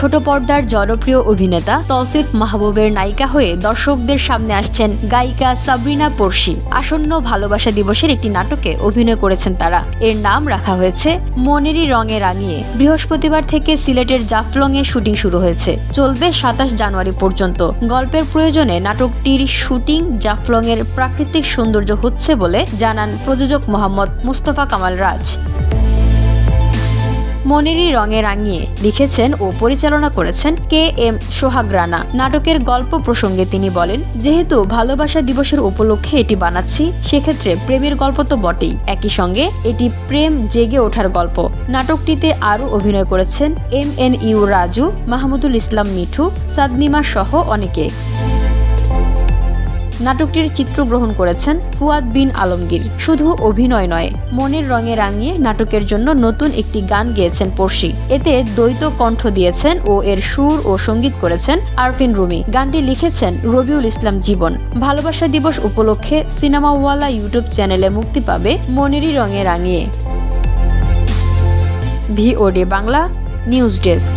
ছোট পর্দার জনপ্রিয় অভিনেতা তৌসিফ মাহবুবের নায়িকা হয়ে দর্শকদের সামনে আসছেন গায়িকা সাবরিনা পড়শি আসন্ন ভালোবাসা দিবসের একটি নাটকে অভিনয় করেছেন তারা। এর নাম রাখা হয়েছে মনেরই রঙে রাঙিয়ে। বৃহস্পতিবার থেকে সিলেটের জাফলং এ শুটিং শুরু হয়েছে। চলবে সাতাশ জানুয়ারি পর্যন্ত। গল্পের প্রয়োজনে নাটকটির শুটিং জাফলং এর প্রাকৃতিক সৌন্দর্য হচ্ছে বলে জানান প্রযোজক মোহাম্মদ মুস্তফা কামাল রাজ। মনেরই রঙে রাঙিয়ে লিখেছেন ও পরিচালনা করেছেন কে এম সোহাগ রানা। নাটকের গল্প প্রসঙ্গে তিনি বলেন, যেহেতু ভালোবাসা দিবসের উপলক্ষে এটি বানাচ্ছি, সেক্ষেত্রে প্রেমের গল্প তো বটেই। একই সঙ্গে এটি প্রেম জেগে ওঠার গল্প। নাটকটিতে আরও অভিনয় করেছেন M N U Raju, Mahmudul Islam Mithu, Sadnima সহ অনেকে। নাটকটির চিত্রগ্রহণ করেছেন ফুয়াদ বিন আলমগীর। শুধু অভিনয় নয়, মনের রঙে রাঙিয়ে নাটকের জন্য নতুন একটি গান গেয়েছেন পড়শি। এতে দ্বৈত কণ্ঠ দিয়েছেন ও এর সুর ও সংগীত করেছেন আরফিন রুমি। গানটি লিখেছেন রবিউল ইসলাম জীবন। ভালোবাসা দিবস উপলক্ষে সিনেমাওয়ালা ইউটিউব চ্যানেলে মুক্তি পাবে মনেরই রঙে রাঙিয়ে। VOD Bangla news desk.